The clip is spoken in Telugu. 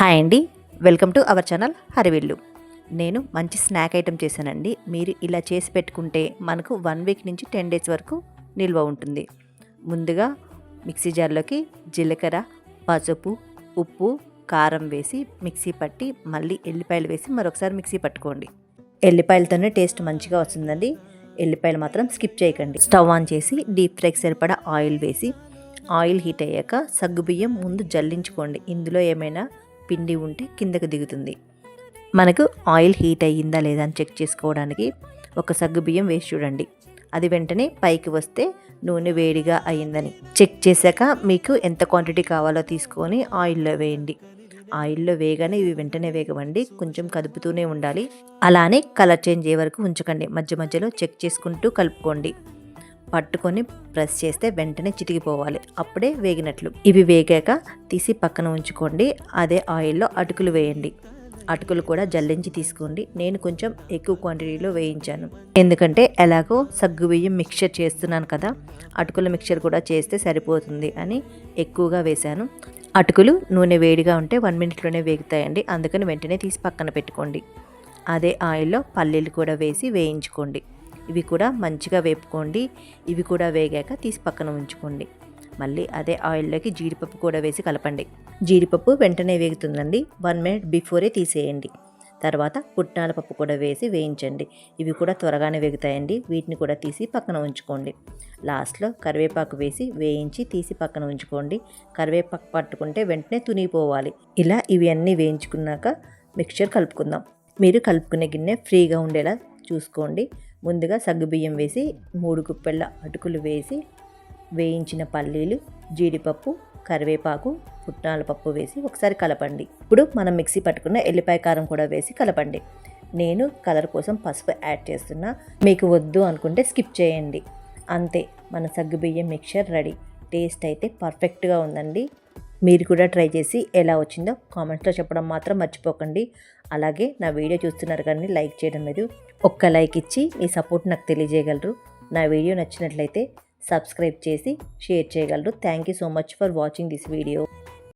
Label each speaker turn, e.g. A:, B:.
A: హాయ్ అండి. వెల్కమ్ టు అవర్ ఛానల్ హరివిల్లు. నేను మంచి స్నాక్ ఐటెం చేశానండి. మీరు ఇలా చేసి పెట్టుకుంటే మనకు వన్ వీక్ నుంచి టెన్ డేస్ వరకు నిల్వ ఉంటుంది. ముందుగా మిక్సీ జార్లోకి జీలకర్ర పసుపు ఉప్పు కారం వేసి మిక్సీ పట్టి మళ్ళీ ఎల్లిపాయలు వేసి మరొకసారి మిక్సీ పట్టుకోండి. ఎల్లిపాయలతోనే టేస్ట్ మంచిగా వస్తుందండి. ఎల్లిపాయలు మాత్రం స్కిప్ చేయకండి. స్టవ్ ఆన్ చేసి డీప్ ఫ్రైకి సరిపడా ఆయిల్ వేసి ఆయిల్ హీట్ అయ్యాక సగ్గుబియ్యం ముందు జల్లించుకోండి. ఇందులో ఏమైనా పిండి ఉంటే కిందకు దిగుతుంది. మనకు ఆయిల్ హీట్ అయ్యిందా లేదా అని చెక్ చేసుకోవడానికి ఒక సగ్గు బియ్యం వేసి చూడండి. అది వెంటనే పైకి వస్తే నూనె వేడిగా అయ్యిందని. చెక్ చేశాక మీకు ఎంత క్వాంటిటీ కావాలో తీసుకొని ఆయిల్లో వేయండి. ఆయిల్లో వేగానే ఇవి వెంటనే వేగవండి. కొంచెం కదుపుతూనే ఉండాలి. అలానే కలర్ చేంజ్ అయ్యే వరకు ఉంచకండి. మధ్య మధ్యలో చెక్ చేసుకుంటూ కలుపుకోండి. పట్టుకొని ప్రెస్ చేస్తే వెంటనే చితికిపోవాలి అప్పుడే వేగినట్లు. ఇవి వేగాక తీసి పక్కన ఉంచుకోండి. అదే ఆయిల్లో అటుకులు వేయండి. అటుకులు కూడా జల్లించి తీసుకోండి. నేను కొంచెం ఎక్కువ క్వాంటిటీలో వేయించాను. ఎందుకంటే ఎలాగో సగ్గు బియ్యం మిక్చర్ చేస్తున్నాను కదా అటుకుల మిక్చర్ కూడా చేస్తే సరిపోతుంది అని ఎక్కువగా వేశాను. అటుకులు నూనె వేడిగా ఉంటే వన్ మినిట్లోనే వేగుతాయండి. అందుకని వెంటనే తీసి పక్కన పెట్టుకోండి. అదే ఆయిల్లో పల్లీలు కూడా వేసి వేయించుకోండి. ఇవి కూడా మంచిగా వేపుకోండి. ఇవి కూడా వేగాక తీసి పక్కన ఉంచుకోండి. మళ్ళీ అదే ఆయిల్లోకి జీడిపప్పు కూడా వేసి కలపండి. జీడిపప్పు వెంటనే వేగుతుందండి. వన్ మినిట్ బిఫోరే తీసేయండి. తర్వాత పుట్నాల పప్పు కూడా వేసి వేయించండి. ఇవి కూడా త్వరగానే వేగుతాయండి. వీటిని కూడా తీసి పక్కన ఉంచుకోండి. లాస్ట్లో కరివేపాకు వేసి వేయించి తీసి పక్కన ఉంచుకోండి. కరివేపాకు పట్టుకుంటే వెంటనే తునిగిపోవాలి. ఇలా ఇవి అన్నీ వేయించుకున్నాక మిక్చర్ కలుపుకుందాం. మీరు కలుపుకునే గిన్నె ఫ్రీగా ఉండేలా చూసుకోండి. ముందుగా సగ్గుబియ్యం వేసి మూడు కుప్పెళ్ళ అటుకులు వేసి వేయించిన పల్లీలు జీడిపప్పు కరివేపాకు పుట్నాల పప్పు వేసి ఒకసారి కలపండి. ఇప్పుడు మనం మిక్సీ పట్టుకున్న ఎల్లిపాయ కారం కూడా వేసి కలపండి. నేను కలర్ కోసం పసుపు యాడ్ చేస్తున్నా. మీకు వద్దు అనుకుంటే స్కిప్ చేయండి. అంతే మన సగ్గుబియ్యం మిక్చర్ రెడీ. టేస్ట్ అయితే పర్ఫెక్ట్గా ఉందండి. మీరు కూడా ట్రై చేసి ఎలా వచ్చిందో కామెంట్స్లో చెప్పడం మాత్రం మర్చిపోకండి. అలాగే నా వీడియో చూస్తున్నారు కానీ లైక్ చేయడం లేదు. ఒక్క లైక్ ఇచ్చి మీ సపోర్ట్ నాకు తెలియజేయగలరు. నా వీడియో నచ్చినట్లయితే సబ్స్క్రైబ్ చేసి షేర్ చేయగలరు. Thank you so much for watching this video.